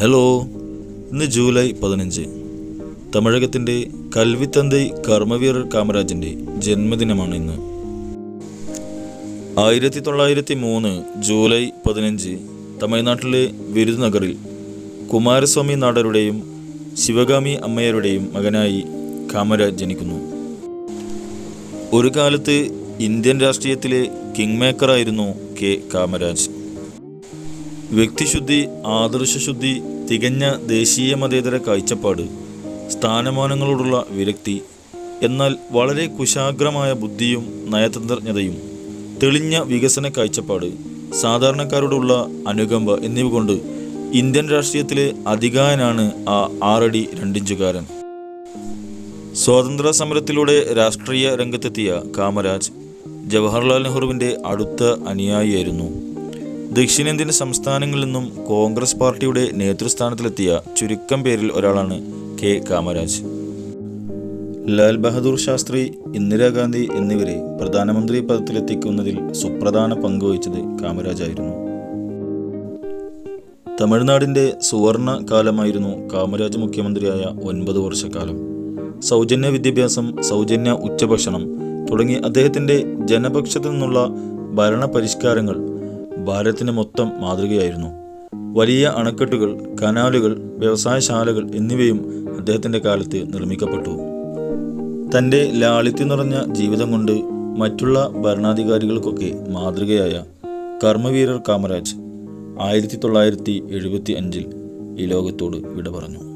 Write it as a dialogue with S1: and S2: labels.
S1: Hello ഇന്ന് July പതിനഞ്ച്. തമിഴകത്തിന്റെ കൽവിത്തന്തൈ കർമ്മവീരർ കാമരാജിന്റെ ജന്മദിനമാണ് ഇന്ന്. ആയിരത്തി തൊള്ളായിരത്തി മൂന്ന് ജൂലൈ പതിനഞ്ച് തമിഴ്നാട്ടിലെ വിരുദ്നഗറിൽ കുമാരസ്വാമി നാടരുടെയും ശിവഗാമി അമ്മയരുടെയും മകനായി കാമരാജ് ജനിക്കുന്നു. ഒരു കാലത്ത് ഇന്ത്യൻ രാഷ്ട്രീയത്തിലെ കിങ് മേക്കറായിരുന്നു കെ കാമരാജ്. വ്യക്തിശുദ്ധി ആദർശശുദ്ധി തികഞ്ഞ ദേശീയ മതേതര കാഴ്ചപ്പാട് സ്ഥാനമാനങ്ങളോടുള്ള വിരക്തി എന്നാൽ വളരെ കുശാഗ്രമായ ബുദ്ധിയും നയതന്ത്രജ്ഞതയും തെളിഞ്ഞ വികസന കാഴ്ചപ്പാട് സാധാരണക്കാരോടുള്ള അനുകമ്പ എന്നിവ കൊണ്ട് ഇന്ത്യൻ രാഷ്ട്രീയത്തിലെ അധികായനാണ് ആ ആറടി രണ്ടിഞ്ചുകാരൻ. സ്വാതന്ത്ര്യ സമരത്തിലൂടെ രാഷ്ട്രീയ രംഗത്തെത്തിയ കാമരാജ് ജവഹർലാൽ നെഹ്റുവിന്റെ അടുത്ത അനുയായിയായിരുന്നു. ദക്ഷിണേന്ത്യൻ സംസ്ഥാനങ്ങളിൽ നിന്നും കോൺഗ്രസ് പാർട്ടിയുടെ നേതൃസ്ഥാനത്തിലെത്തിയ ചുരുക്കം പേരിൽ ഒരാളാണ് കെ കാമരാജ്. ലാൽ ബഹദൂർ ശാസ്ത്രി ഇന്ദിരാഗാന്ധി എന്നിവരെ പ്രധാനമന്ത്രി പദത്തിലെത്തിക്കുന്നതിൽ സുപ്രധാന പങ്ക് വഹിച്ചത് കാമരാജായിരുന്നു. തമിഴ്നാടിന്റെ സുവർണ കാലമായിരുന്നു കാമരാജ് മുഖ്യമന്ത്രിയായ ഒൻപത് വർഷക്കാലം. സൗജന്യ വിദ്യാഭ്യാസം സൗജന്യ ഉച്ചഭക്ഷണം തുടങ്ങി അദ്ദേഹത്തിന്റെ ജനപക്ഷത്തു നിന്നുള്ള ഭരണ പരിഷ്കാരങ്ങൾ ഭാരതത്തിന് മൊത്തം മാതൃകയായിരുന്നു. വലിയ അണക്കെട്ടുകൾ കനാലുകൾ വ്യവസായശാലകൾ എന്നിവയും അദ്ദേഹത്തിന്റെ കാലത്ത് നിർമ്മിക്കപ്പെട്ടു. തന്റെ ലാളിത്യം നിറഞ്ഞ ജീവിതം കൊണ്ട് മറ്റുള്ള ഭരണാധികാരികൾക്കൊക്കെ മാതൃകയായ കർമ്മവീരർ കാമരാജ് ആയിരത്തി തൊള്ളായിരത്തി എഴുപത്തി അഞ്ചിൽ ഈ ലോകത്തോട് വിട പറഞ്ഞു.